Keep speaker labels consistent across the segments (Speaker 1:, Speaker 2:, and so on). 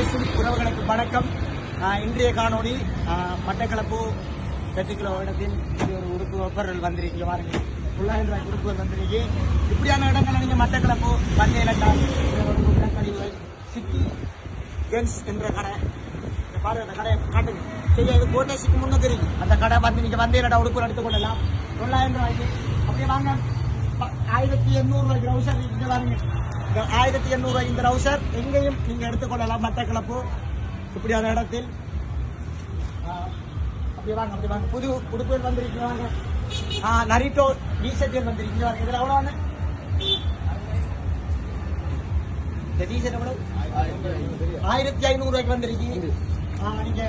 Speaker 1: பேசும் உறவுகளுக்கு வணக்கம். இன்றைய காணொளி மட்டக்களப்பு பெற்றுக்கிற இடத்தில் இப்படி ஒரு உறுப்பு ஒப்பர்கள் வந்திருக்கீங்க பாருங்க. உள்ளாயிரம் ரூபாய் உடுப்புகள் வந்திருக்கு. இப்படியான இடங்களை நீங்க மட்டக்களப்பு வந்தேலட்டால் கழிவுகள் சிட்டி ஜென்ஸ் என்ற கடை இங்க பாருங்க அந்த கடையை காட்டுங்க. சரி இது கோட்டேஷுக்கு முன்னே தெரியும். அந்த கடை வந்து நீங்க வந்தேலட்டா உடுப்பு எடுத்துக்கொள்ளலாம் தொள்ளாயிரம் ரூபாய்க்கு. அப்படியே வாங்க. ஆயிரத்தி எண்ணூறு ரூபாய்க்கு ரவுசர் இங்க பாருங்க இந்த ஆயிரத்தி எண்ணூறு ரூபாய் இந்த ரவுசர் எங்கேயும் நீங்க எடுத்துக்கொள்ளலாம் மட்டக்களப்பு இப்படியான இடத்தில் ஆ, அப்படி வாங்க அப்படி வாங்க புது உடுப்புகள் வந்திருக்கீங்க வாங்க ஆ நரிட்டோ டிஷர்ட் வந்திருக்கீங்க வாங்க இதுல எவ்வளவு வாங்க இந்த டிஷர்ட் எவ்வளவு ஆயிரத்தி ஐநூறு ரூபாய்க்கு வந்திருக்கு ஆ, நீங்க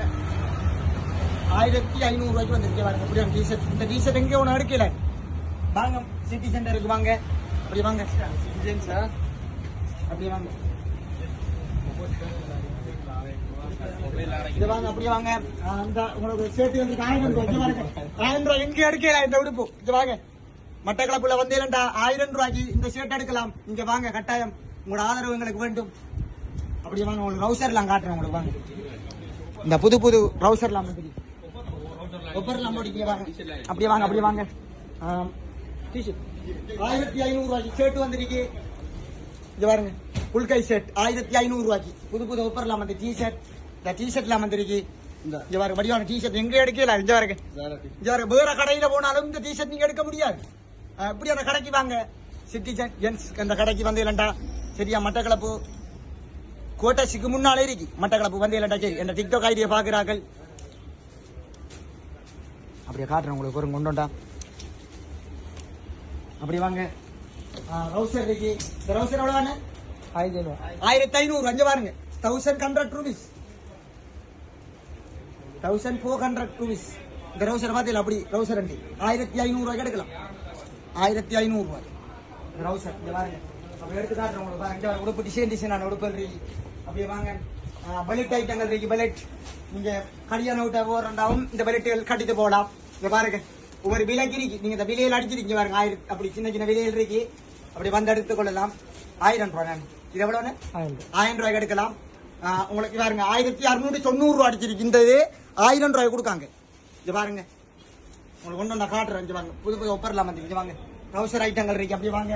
Speaker 1: ஆயிரத்தி ஐநூறு ரூபாய்க்கு வந்திருக்கீங்க பாருங்க இப்படியான டிஷர்ட் இந்த டிஷர்ட் எங்கே ஒன்று எடுக்கல வாங்க சிட்டி சென்டருக்கு வாங்க. அப்படி வாங்க. அப்படி வாங்க. இது வாங்க அப்படி வாங்க. ஆ, அந்த உங்களுக்கு சேர்த்து வந்து ஆயிரம் ரூபாய். இங்க பாருங்க. எடுக்கல. இந்த உடுப்பு இது வாங்க. மட்டக்களப்புல வந்தேன்டா ஆயிரம் ரூபாய்க்கு இந்த ஷர்ட் எடுக்கலாம். இங்க வாங்க கட்டாயம். உங்களோட ஆதரவு எங்களுக்கு வேண்டும். அப்படி வாங்க. உங்களுக்கு ரவுசர்லாம் காட்டுறேன் உங்களுக்கு. வாங்க. இந்த புது புது ரவுசர்லாம் வந்துருக்கு ஒப்பர்லாம் போடிங்க வாங்க. அப்படி வாங்க அப்படியே வாங்க. டிஷர்ட் ஆயிரத்தி ஐநூறு ரூபாய்க்கு ஷர்ட் வந்திருக்கு. இங்க பாருங்க. புல்கை ஷர்ட் ஆயிரத்தி ஐநூறு ரூபாய்க்கு. புது புது ஒப்பர்லாம் வந்து டி ஷர்ட் இந்த டி ஷர்ட்லாம் வந்திருக்கு இங்க பாருங்க வடிவான டி ஷர்ட் எங்க எடுக்கல? இங்க பாருங்க. இங்க பாருங்க வேற கடையில போனாலும் இந்த டி ஷர்ட் நீங்க எடுக்க முடியாது. இப்படி அந்த கடைக்கு வாங்க? சிட்டி ஜென்ஸ் அந்த கடைக்கு வந்து இல்லண்டா. சரியா மட்டக்களப்பு. கோட்டஸுக்கு முன்னாலே இருக்கு. மட்டக்களப்பு வந்து இல்லண்டா. சரி என்ன டிக்டாக் ஐடியா பாக்குறார்கள் அப்படியே காட்டுறேன் உங்களுக்கு ஒரு கொண்டோண்டா அப்படி வாங்க. ரவுசர் இருக்கு. இந்த ரவுசர் எவ்வளவு ஆயிரத்தி ஐநூறு. அஞ்சு பாருங்க. Thousand hundred rupees thousand four hundred rupees இந்த ரவுசர் பார்த்தீங்களா அப்படி. ரவுசர் அண்டி. ஆயிரத்தி ஐநூறு ரூபாய்க்கு எடுக்கலாம். ஆயிரத்தி ஐநூறு ரூபாய். ரவுசர் இங்க பாருங்க. அப்படி எடுத்து காட்டுறேன் உங்களுக்கு. பாருங்க உடுப்பு டிசைன் டிசைனான உடுப்பு இருக்கு. அப்படியே வாங்க. பலெட் ஐட்டங்கள் இருக்கு. பலெட் நீங்க கல்யாண விட்ட போறண்டாவும் இந்த பலெட்டுகள் கட்டிட்டு போகலாம். இங்க பாருங்க. ஒவ்வொரு விலைக்கு இருக்கு நீங்க இந்த விலையில் அடிச்சிருக்கீங்க பாருங்க ஆயிரம் அப்படி சின்ன சின்ன விலையில் இருக்கு. அப்படி வந்து எடுத்துக் கொள்ளலாம். ஆயிரம் ரூபாய் நான். இது எவ்வளவு ஆயிரம் ரூபாய்க்கு எடுக்கலாம். உங்களுக்கு பாருங்க ஆயிரத்தி அறுநூற்றி தொண்ணூறு ரூபா அடிச்சிருக்கு இந்த இது ஆயிரம் ரூபாய் கொடுக்காங்க. இது பாருங்க. உங்களுக்கு கொண்டு நான் காட்டுறேன் இங்க வாங்க புது புது ஒப்பர்லாம் வந்து இங்க வாங்க. ரவுசர் ஐட்டங்கள் இருக்கு அப்படியே வாங்க.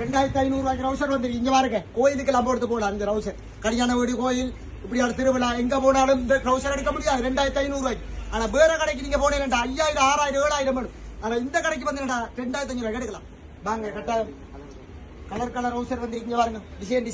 Speaker 1: ரெண்டாயிரத்தி ஐநூறு ரூபாய்க்கு ரவுசர் வந்து இங்க பாருங்க கோயிலுக்கு எல்லாம் போட்டு போகலாம் இந்த ரவுசர் கல்யாண வீடு கோயில் இப்படியான திருவிழா எங்க போனாலும் இந்த ரவுசர் எடுக்க முடியாது. ரெண்டாயிரத்தி ஐநூறு ரூபாய்க்கு. ஆனா வேற கடைக்கு நீங்க போனீங்கன்னா ஐயாயிரம் ஆறாயிரம் ஏழாயிரம் வேணும். ஆனா இந்த கடைக்கு வந்து ரெண்டாயிரத்தி அஞ்சு ரூபாய் எடுக்கலாம். வாங்க கட்டாயம். கலர் கலர் ஹவுசர் வந்து இங்க பாருங்க. டிசைன்